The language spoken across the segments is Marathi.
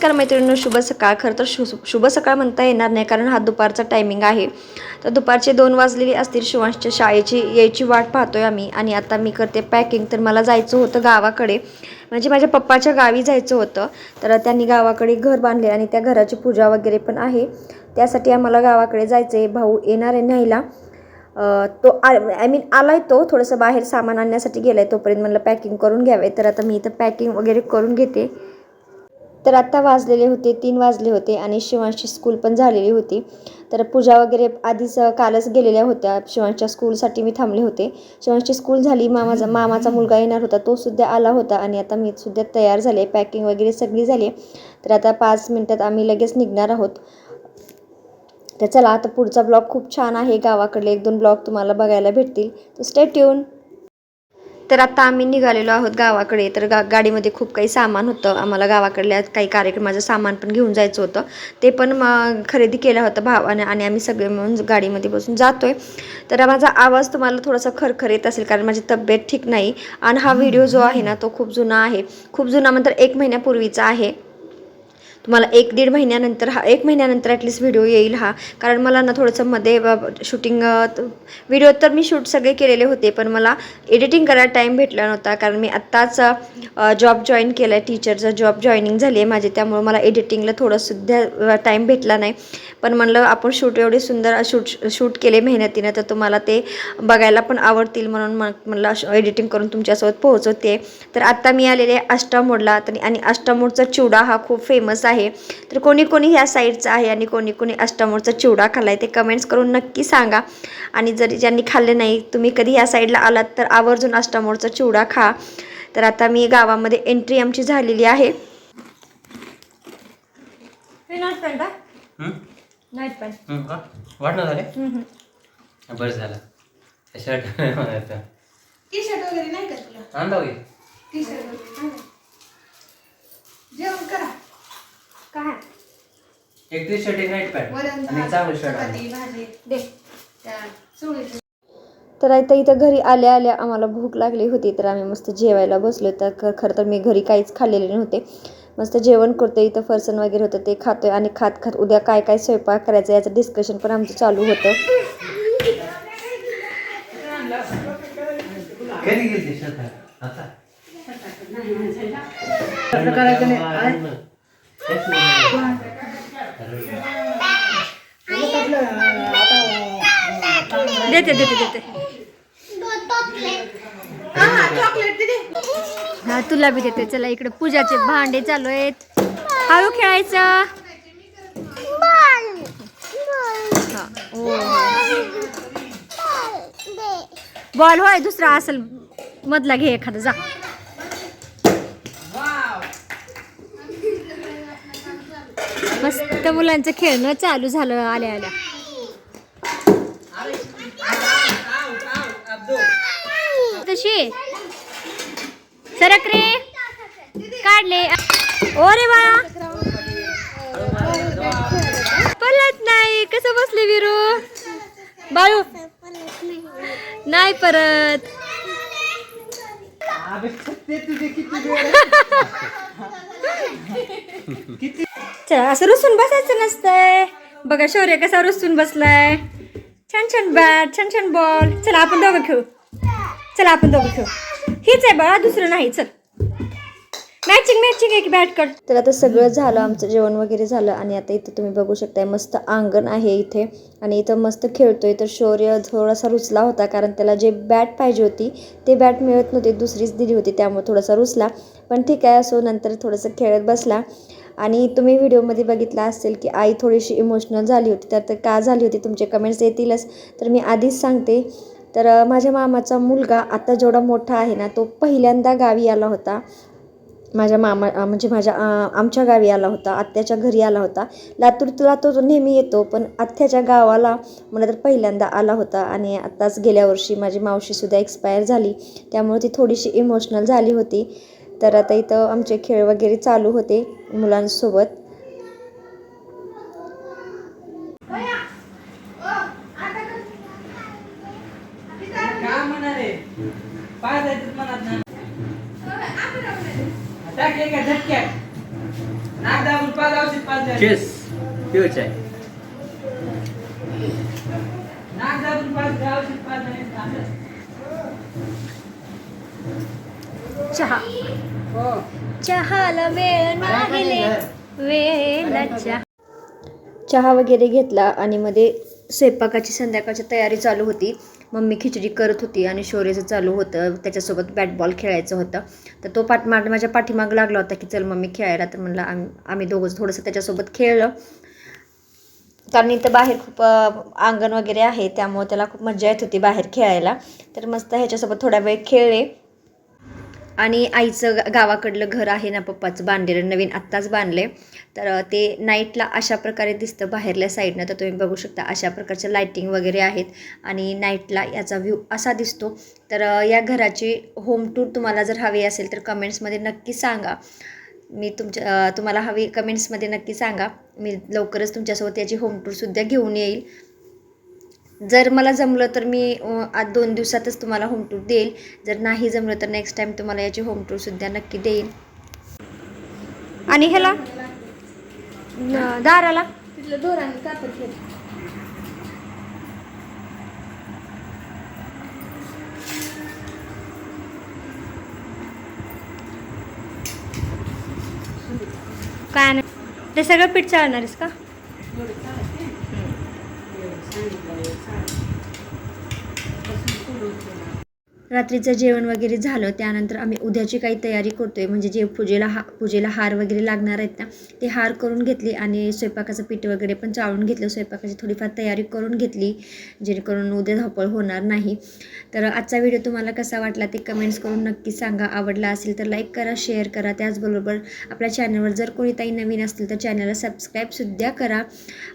नमस्कार मैत्रिणींनो शुभ सकाळ. खरं तर शु शुभ सकाळ म्हणता येणार नाही कारण हा दुपारचा टायमिंग आहे. तर दुपारचे दोन वाजलेली असतील शिवांशच्या शाळेची यायची वाट पाहतोय आम्ही. आणि आता मी करते पॅकिंग तर मला जायचं होतं गावाकडे. म्हणजे माझ्या पप्पाच्या गावी जायचं होतं. तर त्यांनी गावाकडे घर बांधले आणि त्या घराची पूजा वगैरे पण आहे. त्यासाठी आम्हाला गावाकडे जायचं आहे भाऊ येणार आहे न्यायला. तो आय मीन आला आहे तो. थोडंसं बाहेर सामान आणण्यासाठी गेलाय तोपर्यंत मला पॅकिंग करून घ्यावे तर आता मी इथं पॅकिंग वगैरे करून घेते. तर आत्ता वाजलेले होते तीन वाजले होते आणि शिवांशची स्कूल पण झालेली होती. तर पूजा वगैरे आधीच कालच गेलेल्या होत्या. शिवांशच्या स्कूलसाठी मी थांबले होते. शिवांशची स्कूल झाली मामाचा मामाचा मुलगा येणार होता तो सुद्धा आला होता आणि आता मी सुद्धा तयार झाले पॅकिंग वगैरे सगळी झाली. तर आता पाच मिनटात आम्ही लगेच निघणार आहोत. तर चला आता पुढचा ब्लॉग खूप छान आहे गावाकडले. एक दोन ब्लॉग तुम्हाला बघायला भेटतील. तर स्टे ट्यून तर आता आम्ही निघालेलो आहोत गावाकडे. तर गा गाडीमध्ये खूप काही सामान होतं. आम्हाला गावाकडल्या काही कार्यक्रमाचं सामान पण घेऊन जायचं होतं. ते पण मग खरेदी केलं होतं भावाने आणि आम्ही सगळे मिळून गाडीमध्ये बसून जातोय. तर माझा आवाज तुम्हाला थोडासा खरखर येत असेल कारण माझी तब्येत ठीक नाही. आणि हा व्हिडिओ जो आहे ना तो खूप जुना आहे. खूप जुना म्हणतर एक महिन्यापूर्वीचा आहे. तुम्हाला एक दीड महिन्यानंतर हा एक महिन्यानंतर ॲटलिस्ट व्हिडिओ येईल हा. कारण मला ना थोडंसं मध्ये शूटिंग व्हिडिओ तर मी शूट सगळे केलेले होते पण मला एडिटिंग करायला टाईम भेटला नव्हता. कारण मी आत्ताच जॉब जॉईन केला आहे टीचरचा जॉब जॉईनिंग झाली आहे माझी. त्यामुळे मला एडिटिंगला थोडंसुद्धा टाईम भेटला नाही. पण म्हणलं आपण शूट एवढे सुंदर शूट शूट केले मेहनतीनं तर तुम्हाला ते बघायला पण आवडतील म्हणून मग म्हणलं एडिटिंग करून तुमच्यासोबत पोहोचवते तर आत्ता मी आलेले आहे अष्टामोडला. तर आणि अष्टामोडचा चिवडा हा खूप फेमस आहे. तर कोणी कोणी ह्या साईडचा आहे आणि कोणी कोणी अष्टामोडचा चिवडा खाल्ला आहे ते कमेंट्स करून नक्की सांगा. आणि जरी ज्यांनी खाल्ले नाही तुम्ही कधी ह्या साईडला आलात तर आवर्जून अष्टामोडचा चिवडा खा. तर आता मी गावामध्ये एंट्री आमची झालेली आहे. हं? हं, झाले? बरं झालं. शर्ट टी शर्ट वगैरे नाही का तुला? आणला होईल टी शर्ट वगैरे नाही. का? जेवण करा. काय? एक टी शर्ट एक नाईट पॅन्ट. वरण आणि भात चांगलं शर्ट चपाती भाजी. दे. त्या चोळीचं तर आता इथं घरी आल्या आल्या आम्हाला भूक लागली होती तर आम्ही मस्त जेवायला बसलो. तर ख- खरं तर मी घरी काहीच खाल्लेले नव्हते. मस्त जेवण करतोय इथं फरसन वगैरे होतं ते खातोय आणि खात खात उद्या काय काय स्वयंपाक करायचं याचं डिस्कशन पण आमचं चालू होतं. कधी गेली शर्ट आता. देते देते देते. हा तुला बी देते. चला इकडे पूजाचे भांडे चालू आहेत. हळू खेळायचं. हा. बॉल होय दुसरा असेल. मधला घे एखादा जा. मस्त मुलांचं खेळणं चालू झालं आल्या आल्या. तशी सरक रे काढले. ओ रे बाळा पलत नाही. कसं बसले विरू? बाळू. नाही परत. चला असं रुसून बसायचं नसतंय. बघा शौर्य कसा रुसून बसलाय. छान छान बॅट छान छान बॉल चला आपण दोघं खेळू. चला आपण दोघं खेळू. हीच आहे बाळा दुसरं नाही. चल. मॅचिंग मॅचिंग एक बॅट कट तर आता सगळं झालं आमचं जेवण वगैरे झालं आणि आता इथं तुम्ही बघू शकताय मस्त अंगण आहे इथे. आणि इथं मस्त खेळतोय. तर शौर्य थोडासा रुचला होता कारण त्याला जे बॅट पाहिजे होती ते बॅट मिळत नव्हती. दुसरीच दिली होती त्यामुळे थोडासा रुचला पण ठीक आहे असो नंतर थोडंसं खेळत बसला. आणि तुम्ही व्हिडिओमध्ये बघितलं असेल की आई थोडीशी इमोशनल झाली होती. तर का झाली होती? तुमचे कमेंट्स येतीलच. तर मी आधीच सांगते. तर माझ्या मामाचा मुलगा आता जेवढा मोठा आहे ना तो पहिल्यांदा गावी आला होता. माझ्या मामा म्हणजे माझ्या आमच्या गावी आला होता. आत्याच्या घरी आला होता. लातूरला तो नेहमी येतो पण आत्याच्या गावाला मला तर पहिल्यांदा आला होता. आणि आत्ताच गेल्या वर्षी माझी मावशीसुद्धा एक्सपायर झाली. त्यामुळे ती थोडीशी इमोशनल झाली होती. तर आता इथं आमचे खेळ वगैरे चालू होते मुलांसोबत. चहा. चहाला वेळ नाहीले वेळेला चहा चहा वगैरे घेतला आणि मध्ये स्वयंपाकाची संध्याकाळची तयारी चालू होती. मम्मी खिचडी करत होती आणि शोरेचं चालू होतं. त्याच्यासोबत बॅट बॉल खेळायचं होतं. तर तो पाठ मा माझ्या पाठीमाग लागला होता की चल मम्मी खेळायला. तर म्हणलं आम्ही आम्ही दोघंच थोडंसं त्याच्यासोबत खेळलं. कारण इथं बाहेर खूप अंगण वगैरे आहे. त्यामुळे त्याला खूप मजा येत होती बाहेर खेळायला. तर मस्त ह्याच्यासोबत थोडा वेळ खेळले. आणि आईचं गावाकडलं घर आहे ना पप्पाचं बांधलेलं नवीन आत्ताच बांधले तर ते नाईटला अशा प्रकारे दिसतं बाहेरल्या साईडनं. तर तुम्ही बघू शकता अशा प्रकारच्या लाईटिंग वगैरे आहेत आणि नाईटला याचा व्ह्यू असा दिसतो. तर या घराची होम टूर तुम्हाला जर हवी असेल तर कमेंट्समध्ये नक्की सांगा. मी तुमच्या तुम्हाला हवी कमेंट्समध्ये नक्की सांगा. मी लवकरच तुमच्यासोबत याची होम टूरसुद्धा घेऊन येईल. जर मला जमलं तर मी आज दोन दिवसातच तुम्हाला होम टूर देईल. जर नाही जमलं तर नेक्स्ट टाईम तुम्हाला याची होम टूरसुद्धा नक्की देईल. आणि ह्याला? दाराला? तिथलं दोराने कापड घेत काय नाही. ते सगळं पीठ चालणार आहेस का एवढं चालते. एवढं सांगितलं, एवढं चालते. बसून सोडून सोडून. रात्रीचं जेवण वगैरे झालं त्यानंतर आम्ही उद्याची काही तयारी करतोय. म्हणजे जे पूजेला हा पूजेला हार वगैरे लागणार आहेत ना ते हार करून घेतले आणि स्वयंपाकाचं पीठ वगैरे पण चाळून घेतलं. स्वयंपाकाची थोडीफार तयारी करून घेतली जेणेकरून उद्या धावपळ होणार नाही. तर आजचा व्हिडिओ तुम्हाला कसा वाटला ते कमेंट्स करून नक्की सांगा. आवडला असेल तर लाईक करा शेअर करा. त्याचबरोबर आपल्या चॅनलवर जर कोणी ताई नवीन असतील तर चॅनलला सबस्क्राईबसुद्धा करा.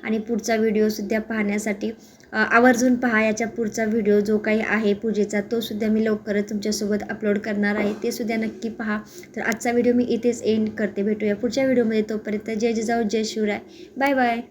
आणि पुढचा व्हिडिओसुद्धा पाहण्यासाठी आवर्जून पहा याच्या पुढचा व्हिडिओ जो काही आहे पूजेचा तो सुद्धा मी लवकरच तुमच्यासोबत अपलोड करणार आहे. ते सुद्धा नक्की पहा. तर आजचा व्हिडिओ मी इथेच एंड करते. भेटूया पुढच्या व्हिडिओमध्ये तोपर्यंत जय जिजाऊ जय शिवराय. Bye bye